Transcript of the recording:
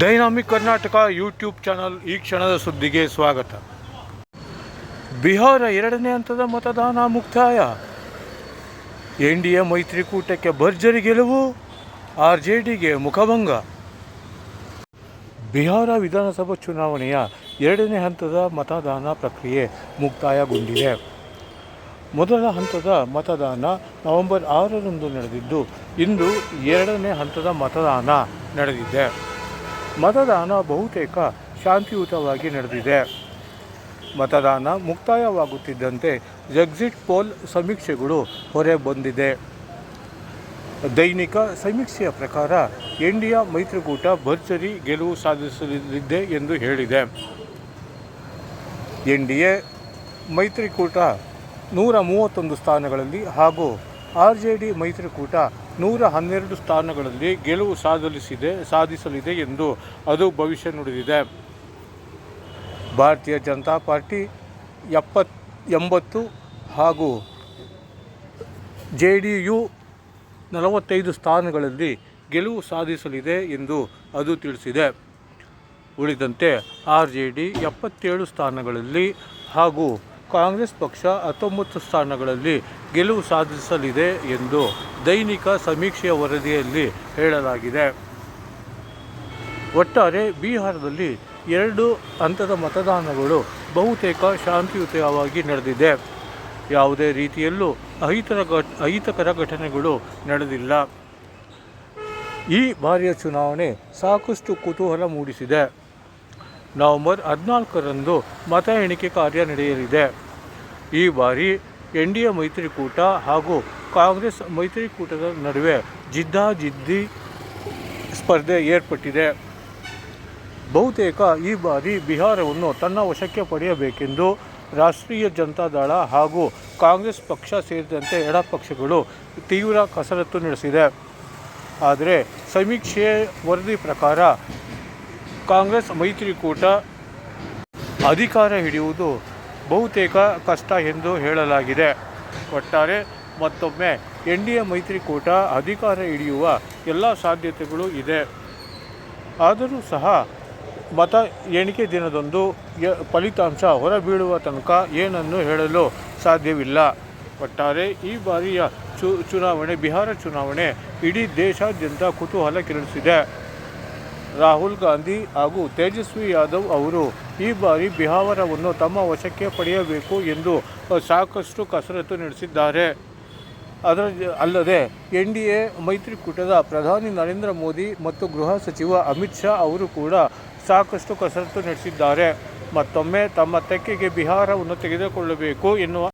Dynamic Karnataka YouTube channel ಈ ಕ್ಷಣದ ಸುದ್ದಿಗೆ ಸ್ವಾಗತ. ಬಿಹಾರ ಎರಡನೇ ಹಂತದ ಮತದಾನ ಮುಕ್ತಾಯ. ಎನ್ ಡಿ ಎ ಮೈತ್ರಿಕೂಟಕ್ಕೆ ಭರ್ಜರಿ ಗೆಲುವು ಆರ್ ಜೆ ಡಿಗೆ ಮುಖಭಂಗ. ಬಿಹಾರ ವಿಧಾನಸಭಾ ಚುನಾವಣೆಯ ಎರಡನೇ ಹಂತದ ಮತದಾನ ಪ್ರಕ್ರಿಯೆ ಮುಕ್ತಾಯಗೊಂಡಿದೆ. ಮೊದಲ ಹಂತದ ಮತದಾನ ನವೆಂಬರ್ ಆರರಂದು ನಡೆದಿದ್ದು, ಇಂದು ಎರಡನೇ ಹಂತದ ಮತದಾನ ನಡೆದಿದೆ. ಮತದಾನ ಬಹುತೇಕ ಶಾಂತಿಯುತವಾಗಿ ನಡೆದಿದೆ. ಮತದಾನ ಮುಕ್ತಾಯವಾಗುತ್ತಿದ್ದಂತೆ ಎಕ್ಸಿಟ್ ಪೋಲ್ ಸಮೀಕ್ಷೆಗಳು ಹೊರೆ ಬಂದಿದೆ. ದೈನಿಕ ಸಮೀಕ್ಷೆಯ ಪ್ರಕಾರ ಎ ಮೈತ್ರಿಕೂಟ ಭರ್ಜರಿ ಗೆಲುವು ಸಾಧಿಸಲಿದೆ ಎಂದು ಹೇಳಿದೆ. ಎನ್ ಡಿ ಎ ಮೈತ್ರಿಕೂಟ ನೂರ ಮೂವತ್ತೊಂದು ಸ್ಥಾನಗಳಲ್ಲಿ ಹಾಗೂ ಆರ್ ಜೆ ಡಿ ಮೈತ್ರಿಕೂಟ ನೂರ ಹನ್ನೆರಡು ಸ್ಥಾನಗಳಲ್ಲಿ ಗೆಲುವು ಸಾಧಿಸಿದೆ ಸಾಧಿಸಲಿದೆ ಎಂದು ಅದು ಭವಿಷ್ಯ ನುಡಿದಿದೆ. ಭಾರತೀಯ ಜನತಾ ಪಾರ್ಟಿ ಎಪ್ಪತ್, ಎಂಬತ್ತು ಹಾಗೂ ಜೆ ಡಿ ಯು ನಲವತ್ತೈದು ಸ್ಥಾನಗಳಲ್ಲಿ ಗೆಲುವು ಸಾಧಿಸಲಿದೆ ಎಂದು ಅದು ತಿಳಿಸಿದೆ. ಉಳಿದಂತೆ ಆರ್ ಜೆ ಡಿ ಎಪ್ಪತ್ತೇಳು ಸ್ಥಾನಗಳಲ್ಲಿ ಹಾಗೂ ಕಾಂಗ್ರೆಸ್ ಪಕ್ಷ ಹತ್ತೊಂಬತ್ತು ಸ್ಥಾನಗಳಲ್ಲಿ ಗೆಲುವು ಸಾಧಿಸಲಿದೆ ಎಂದು ದೈನಿಕ ಸಮೀಕ್ಷೆಯ ವರದಿಯಲ್ಲಿ ಹೇಳಲಾಗಿದೆ. ಒಟ್ಟಾರೆ ಬಿಹಾರದಲ್ಲಿ ಎರಡು ಹಂತದ ಮತದಾನಗಳು ಬಹುತೇಕ ಶಾಂತಿಯುತವಾಗಿ ನಡೆದಿದೆ. ಯಾವುದೇ ರೀತಿಯಲ್ಲೂ ಅಹಿತರ ಅಹಿತಕರ ಘಟನೆಗಳು ನಡೆದಿಲ್ಲ. ಈ ಬಾರಿಯ ಚುನಾವಣೆ ಸಾಕಷ್ಟು ಕುತೂಹಲ ಮೂಡಿಸಿದೆ. ನವೆಂಬರ್ ಹದಿನಾಲ್ಕರಂದು ಮತ ಎಣಿಕೆ ಕಾರ್ಯ ನಡೆಯಲಿದೆ. ಈ ಬಾರಿ ಎನ್ ಡಿ ಎ ಮೈತ್ರಿಕೂಟ ಹಾಗೂ ಕಾಂಗ್ರೆಸ್ ಮೈತ್ರಿಕೂಟದ ನಡುವೆ ಜಿದ್ದಾಜಿದ್ದಿ ಸ್ಪರ್ಧೆ ಏರ್ಪಟ್ಟಿದೆ. ಬಹುತೇಕ ಈ ಬಾರಿ ಬಿಹಾರವನ್ನು ತನ್ನ ವಶಕ್ಕೆ ಪಡೆಯಬೇಕೆಂದು ರಾಷ್ಟ್ರೀಯ ಜನತಾದಳ ಹಾಗೂ ಕಾಂಗ್ರೆಸ್ ಪಕ್ಷ ಸೇರಿದಂತೆ ಎಡಪಕ್ಷಗಳು ತೀವ್ರ ಕಸರತ್ತು ನಡೆಸಿದೆ. ಆದರೆ ಸಮೀಕ್ಷೆ ವರದಿ ಪ್ರಕಾರ ಕಾಂಗ್ರೆಸ್ ಮೈತ್ರಿಕೂಟ ಅಧಿಕಾರ ಹಿಡಿಯುವುದು ಬಹುತೇಕ ಕಷ್ಟ ಎಂದು ಹೇಳಲಾಗಿದೆ. ಒಟ್ಟಾರೆ ಮತ್ತೊಮ್ಮೆ ಎನ್ ಡಿ ಎ ಮೈತ್ರಿಕೂಟ ಅಧಿಕಾರ ಹಿಡಿಯುವ ಎಲ್ಲ ಸಾಧ್ಯತೆಗಳು ಇದೆ. ಆದರೂ ಸಹ ಮತ ಎಣಿಕೆ ದಿನದಂದು ಫಲಿತಾಂಶ ಹೊರಬೀಳುವ ತನಕ ಏನನ್ನು ಹೇಳಲು ಸಾಧ್ಯವಿಲ್ಲ. ಒಟ್ಟಾರೆ ಈ ಬಾರಿಯ ಚು ಚುನಾವಣೆ, ಬಿಹಾರ ಚುನಾವಣೆ ಇಡೀ ದೇಶಾದ್ಯಂತ ಕುತೂಹಲ ಕೆರಳಿಸಿದೆ. ರಾಹುಲ್ ಗಾಂಧಿ ಹಾಗೂ ತೇಜಸ್ವಿ ಯಾದವ್ ಅವರು ಈ ಬಾರಿ ಬಿಹಾರವನ್ನು ತಮ್ಮ ವಶಕ್ಕೆ ಪಡೆಯಬೇಕು ಎಂದು ಸಾಕಷ್ಟು ಕಸರತ್ತು ನಡೆಸಿದ್ದಾರೆ. ಅದರ ಅಲ್ಲದೆ ಎನ್ ಡಿ ಎ, ಮೈತ್ರಿಕೂಟದ ಪ್ರಧಾನಿ ನರೇಂದ್ರ ಮೋದಿ ಮತ್ತು ಗೃಹ ಸಚಿವ ಅಮಿತ್ ಶಾ ಅವರು ಕೂಡ ಸಾಕಷ್ಟು ಕಸರತ್ತು ನಡೆಸಿದ್ದಾರೆ. ಮತ್ತೊಮ್ಮೆ ತಮ್ಮ ತೆಕ್ಕೆಗೆ ಬಿಹಾರವನ್ನು ತೆಗೆದುಕೊಳ್ಳಬೇಕು ಎನ್ನುವ